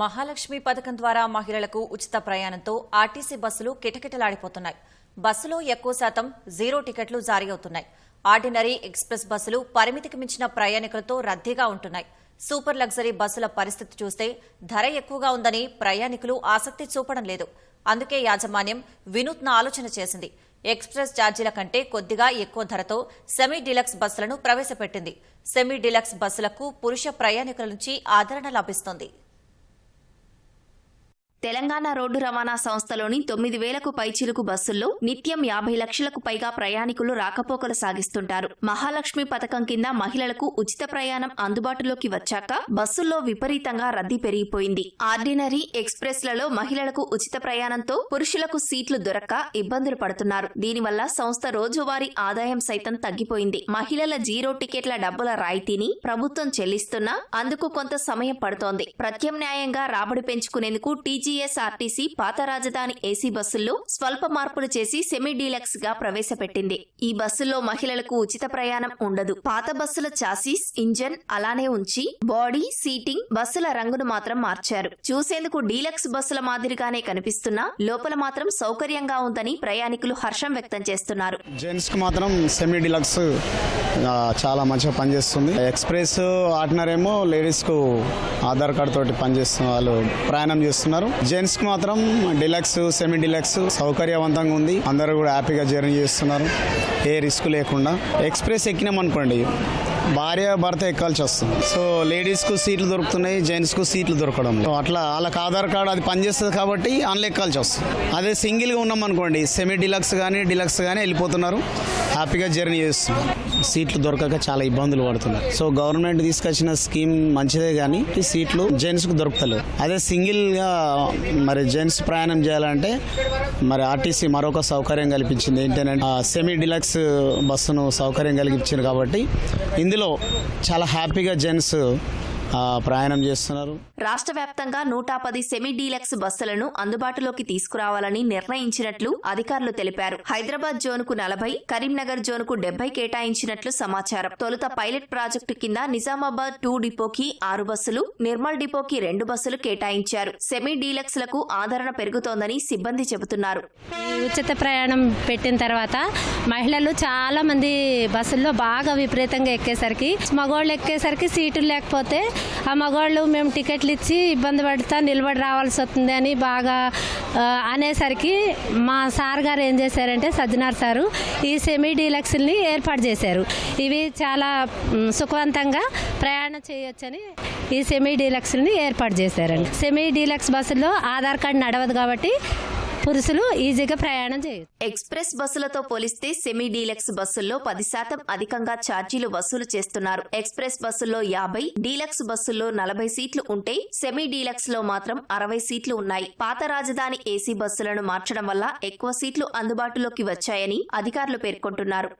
మహాలక్ష్మి పథకం ద్వారా మహిళలకు ఉచిత ప్రయాణంతో ఆర్టీసీ బస్సులు కిటకిటలాడిపోతున్నాయి. బస్సులో ఎక్కువ శాతం జీరో టికెట్లు జారీ అవుతున్నాయి. ఆర్డినరీ ఎక్స్ప్రెస్ బస్సులు పరిమితికి మించిన ప్రయాణికులతో రద్దీగా ఉంటున్నాయి. సూపర్ లగ్జరీ బస్సుల పరిస్థితి చూస్తే ధర ఎక్కువగా ఉందని ప్రయాణికులు ఆసక్తి చూపడం లేదు. అందుకే యాజమాన్యం వినూత్న ఆలోచన చేసింది. ఎక్స్ప్రెస్ ఛార్జీల కంటే కొద్దిగా ఎక్కువ ధరతో సెమీ డిలక్స్ బస్సులను ప్రవేశపెట్టింది. సెమీ డిలక్స్ బస్సులకు పురుష ప్రయాణికుల నుంచి ఆదరణ లభిస్తోంది. తెలంగాణ రోడ్డు రవాణా సంస్థలోని తొమ్మిది వేలకు పైచిలుకు బస్సుల్లో నిత్యం యాభై లక్షలకు పైగా ప్రయాణికులు రాకపోకలు సాగిస్తుంటారు. మహాలక్ష్మి పథకం కింద మహిళలకు ఉచిత ప్రయాణం అందుబాటులోకి వచ్చాక బస్సుల్లో విపరీతంగా రద్దీ పెరిగిపోయింది. ఆర్డినరీ ఎక్స్ప్రెస్లలో మహిళలకు ఉచిత ప్రయాణంతో పురుషులకు సీట్లు దొరక్క ఇబ్బందులు పడుతున్నారు. దీనివల్ల సంస్థ రోజువారీ ఆదాయం సైతం తగ్గిపోయింది. మహిళల జీరో టికెట్ల డబ్బుల రాయితీని ప్రభుత్వం చెల్లిస్తున్నా అందుకు కొంత సమయం పడుతోంది. ప్రత్యామ్నాయంగా రాబడి పెంచుకునేందుకు టీజీ టీజీఎస్ఆర్టీసీ పాత రాజధాని ఏసీ బస్సుల్లో స్వల్ప మార్పులు చేసి సెమీ డీలక్స్గా ప్రవేశపెట్టింది. ఈ బస్సుల్లో మహిళలకు ఉచిత ప్రయాణం ఉండదు. పాత బస్సుల చాసీస్ ఇంజన్ అలానే ఉంచి బాడీ సీటింగ్ బస్సుల రంగును మాత్రం మార్చారు. చూసేందుకు డీలక్స్ బస్సుల మాదిరిగానే కనిపిస్తున్నా లోపల మాత్రం సౌకర్యంగా ఉందని ప్రయాణికులు హర్షం వ్యక్తం చేస్తున్నారు. జెంట్స్కు మాత్రం సెమీ డీలక్స్ చాలా మంచిగా పనిచేస్తుంది. ఎక్స్ప్రెస్ ఆర్డినర్ ఏమో లేడీస్కు ఆధార్ కార్డు తోటి పనిచేస్తున్న వాళ్ళు ప్రయాణం చేస్తున్నారు. జెంట్స్కి మాత్రం డిలక్స్ సెమీ డిలక్స్ సౌకర్యవంతంగా ఉంది. అందరూ కూడా హ్యాపీగా జర్నీ చేస్తున్నారు. ఏ రిస్క్ లేకుండా. ఎక్స్ప్రెస్ ఎక్కినాం అనుకోండి భార్య భర్త ఎక్కాల్సి వస్తుంది. సో లేడీస్కు సీట్లు దొరుకుతున్నాయి జెంట్స్కు సీట్లు దొరకడం. సో అట్లా వాళ్ళకి ఆధార్ కార్డు అది పనిచేస్తుంది కాబట్టి అందులో ఎక్కాల్సి వస్తుంది. అదే సింగిల్గా ఉన్నాం అనుకోండి సెమీ డిలక్స్ కానీ డిలక్స్ కానీ వెళ్ళిపోతున్నారు. హ్యాపీగా జర్నీ చేస్తున్నారు. సీట్లు దొరకక చాలా ఇబ్బందులు పడుతున్నారు. సో గవర్నమెంట్ తీసుకొచ్చిన స్కీమ్ మంచిదే కానీ ఈ సీట్లు జెంట్స్కు దొరుకుతలేవు. అదే సింగిల్గా మరి జెంట్స్ ప్రయాణం చేయాలంటే మరి ఆర్టీసీ మరొక సౌకర్యం కల్పించింది. ఏంటంటే సెమీ డిలక్స్ బస్సును సౌకర్యం కలిగించింది కాబట్టి ఇందులో చాలా హ్యాపీగా జెంట్స్ ప్రయాణం చేస్తున్నారు. రాష్ట్ర వ్యాప్తంగా నూట పది సెమీ డీలక్స్ బస్సులను అందుబాటులోకి తీసుకురావాలని నిర్ణయించినట్లు అధికారులు తెలిపారు. హైదరాబాద్ జోన్కు నలభై కరీంనగర్ జోన్కు డెబ్బై కేటాయించినట్లు సమాచారం. తొలుత పైలట్ ప్రాజెక్టు కింద నిజామాబాద్ టూ డిపోకి ఆరు బస్సులు నిర్మల్ డిపోకి రెండు బస్సులు కేటాయించారు. సెమీ డీలక్స్లకు ఆదరణ పెరుగుతోందని సిబ్బంది చెబుతున్నారు. ఈ ఉచిత ప్రయాణం పెట్టిన తర్వాత మహిళలు చాలా మంది బస్సుల్లో బాగా విపరీతంగా ఎక్కేసరికి మగవాళ్ళు ఎక్కేసరికి సీట్లు లేకపోతే ఆ మగవాళ్ళు మేము టికెట్లు ఇచ్చి ఇబ్బంది పడుతా నిలబడి రావాల్సి వస్తుంది అని బాగా అనేసరికి మా సార్ గారు ఏం చేశారంటే సజ్జనార్ సారు ఈ సెమీ డీలక్స్ని ఏర్పాటు చేశారు. ఇవి చాలా సుఖవంతంగా ప్రయాణం చేయొచ్చని ఈ సెమీ డీలక్స్ని ఏర్పాటు చేశారండి. సెమీ డీలక్స్ బస్సులో ఆధార్ కార్డు నడవదు కాబట్టి పురుషులు ఈజీగా ప్రయాణం చేయొచ్చు. ఎక్స్ప్రెస్ బస్సులతో పోలిస్తే సెమీ డీలక్స్ బస్సుల్లో పది శాతం అధికంగా ఛార్జీలు వసూలు చేస్తున్నారు. ఎక్స్ప్రెస్ బస్సుల్లో యాభై డీలక్స్ బస్సుల్లో నలభై సీట్లు ఉంటే సెమీ డీలక్స్లో మాత్రం అరవై సీట్లు ఉన్నాయి. పాత రాజధాని ఏసీ బస్సులను మార్చడం వల్ల ఎక్కువ సీట్లు అందుబాటులోకి వచ్చాయని అధికారులు పేర్కొంటున్నారు.